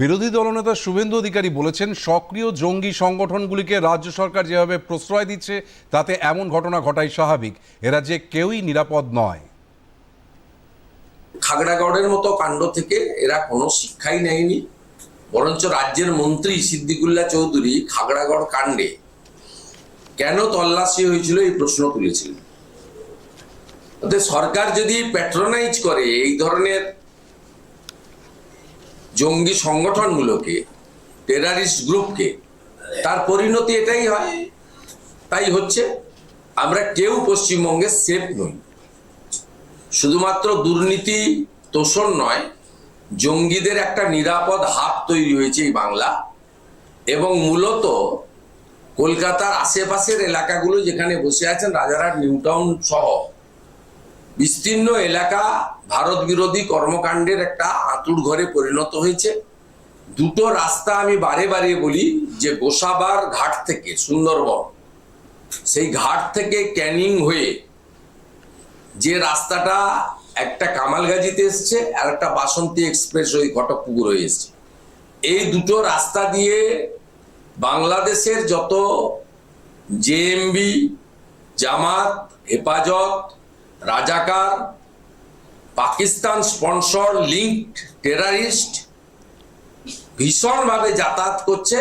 বিরোধী দলনেতা শুভেন্দু অধিকারী বলেছেন, সক্রিয় জঙ্গি সংগঠনগুলিকে রাজ্য সরকার যেভাবে প্রশ্রয় দিচ্ছে, তাতে এমন ঘটনা ঘটাই স্বাভাবিক। এরা যে কেউই নিরাপদ নয়। খাগড়াগড়ের মতো কাণ্ড থেকে এরা কোনো শিক্ষাই নেয়নি। বরঞ্চ রাজ্যের মন্ত্রী সিদ্দিকুল্লাহ চৌধুরী খাগড়াগড় কাণ্ডে কেন তল্লাশি হয়েছিল এই প্রশ্ন তুলেছিলেন। সরকার যদি প্যাট্রোনাইজ করে, এই ধরনের জঙ্গি সংগঠনগুলোকে টেরারিস্ট গ্রুপকে তার পরিণতি এটাই হয়। তাই হচ্ছে আমরা কেউ পশ্চিমবঙ্গে সেফ নই। শুধুমাত্র দুর্নীতি তোষণ নয়, জঙ্গিদের একটা নিরাপদ হাব তৈরি হয়েছে এই বাংলা। এবং মূলত কলকাতার আশেপাশের এলাকাগুলো যেখানে বসে আছেন রাজারহাট নিউটাউন সহ বিস্তীর্ণ এলাকা ভারত বিরোধী কর্মকাণ্ডের একটা আঁতুড় ঘরে পরিণত হয়েছে। দুটো রাস্তা আমি বারে বারে বলি যে গোসাবার ঘাট থেকে, সুন্দরবন, সেই ঘাট থেকে ক্যানিং হয়ে যে রাস্তাটা একটা কামালগাজিতে এসছে আর একটা বাসন্তী এক্সপ্রেস ওই ঘটকপুকুর হয়ে এসছে। এই দুটো রাস্তা দিয়ে বাংলাদেশের যত জেএমবি জামাত, হেফাজত রাজাকার পাকিস্তান স্পন্সর লিঙ্ক টেরারিস্ট ভীষণভাবে যাতায়াত করছে।